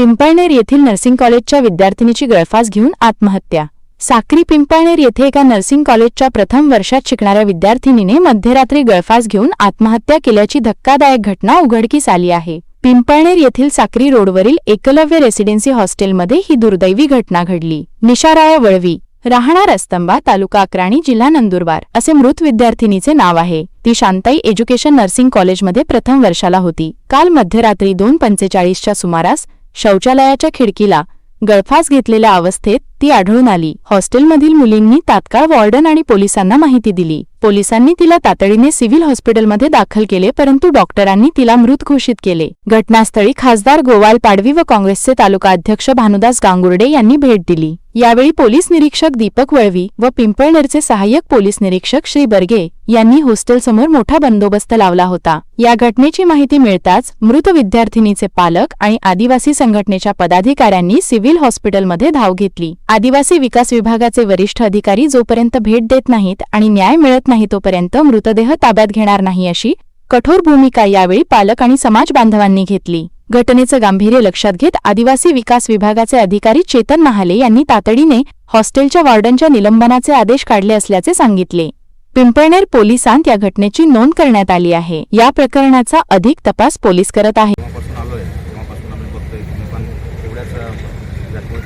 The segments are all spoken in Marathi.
पिंपळनेर येथील नर्सिंग कॉलेजच्या विद्यार्थिनीची गळफास घेऊन आत्महत्या. साक्री पिंपळनेर येथे एका नर्सिंग कॉलेजच्या प्रथम वर्षात शिकणाऱ्या विद्यार्थिनीने मध्यरात्री गळफास घेऊन आत्महत्या केल्याची धक्कादायक घटना उघडकीस आली आहे. पिंपळनेर येथील साक्री रोडवरील एकलव्य रेसिडेन्सी हॉस्टेलमध्ये ही दुर्दैवी घटना घडली. निशाराया वळवी राहणार अस्तंबा तालुका अक्राणी जिल्हा नंदुरबार असे मृत विद्यार्थिनीचे नाव आहे. ती शांताई एज्युकेशन नर्सिंग कॉलेजमध्ये प्रथम वर्षाला होती. काल मध्यरात्री दोन पंचेचाळीसच्या सुमारास शौचालयाच्या खिडकीला गळफास घेतलेल्या अवस्थेत ती आढळून आली. हॉस्टेलमधील मुलींनी तात्काळ वॉर्डन आणि पोलिसांना माहिती दिली. पोलिसांनी तिला तातडीने सिव्हिल हॉस्पिटलमध्ये दाखल केले परंतु डॉक्टरांनी तिला मृत घोषित केले. घटनास्थळी खासदार गोवाल पाडवी व काँग्रेसचे तालुका अध्यक्ष भानुदास गांगुर्डे यांनी भेट दिली. यावेळी पोलीस निरीक्षक दीपक वळवी व पिंपळनेरचे सहाय्यक पोलीस निरीक्षक श्री बर्गे यांनी हॉस्टेलसमोर मोठा बंदोबस्त लावला होता. या घटनेची माहिती मिळताच मृत विद्यार्थिनीचे पालक आणि आदिवासी संघटनेच्या पदाधिकाऱ्यांनी सिव्हिल हॉस्पिटलमध्ये धाव घेतली. आदिवासी विकास विभागाचे वरिष्ठ अधिकारी जोपर्यंत भेट देत नाहीत आणि न्याय मिळत नाही तोपर्यंत मृतदेह ताब्यात घेणार नाही अशी कठोर भूमिका यावेळी पालक आणि समाज बांधवांनी घेतली. घटनेचं गांभीर्य लक्षात घेत आदिवासी विकास विभागाचे अधिकारी चेतन महाले यांनी तातडीने हॉस्टेलच्या वॉर्डनच्या निलंबनाचे आदेश काढले असल्याचे सांगितले. पिंपळनेर पोलिसांत या घटनेची नोंद करण्यात आली आहे. या प्रकरणाचा अधिक तपास पोलीस करत आहेत. आहे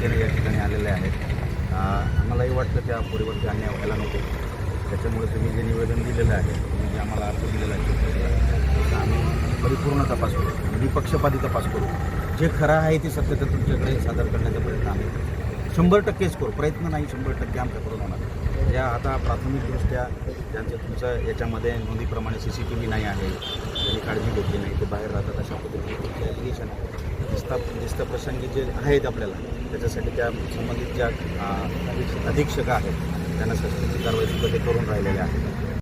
संख्येने या ठिकाणी आलेले आहेत. आम्हालाही वाटतं त्या पोरीवरती अन्याय व्हायला नको. त्याच्यामुळे तुम्ही जे निवेदन दिलेलं आहे तुम्ही जे आम्हाला अर्ज दिलेला आहे आम्ही परिपूर्ण तपास करू. निपक्षपाती तपास करू. जे खरं आहे ते सत्यता तुमच्याकडे सादर करण्याचा प्रयत्न आम्ही शंभर टक्केच करू. प्रयत्न नाही शंभर टक्के आमच्याकडून होणार. ज्या आता प्राथमिकदृष्ट्या ज्यांचं तुमचं याच्यामध्ये नोंदीप्रमाणे सी सी टी व्ही नाही आहे त्यांनी काळजी घेतली नाही ते बाहेर राहतात अशा पद्धतीने. ॲप्लिकेशन आहे दिसता प्रसंगी जे आहेत आपल्याला त्याच्यासाठी त्या संबंधित ज्या अधीक्षक आहेत त्यांना शासनाची कारवाई सुद्धा ते करून राहिलेल्या आहेत.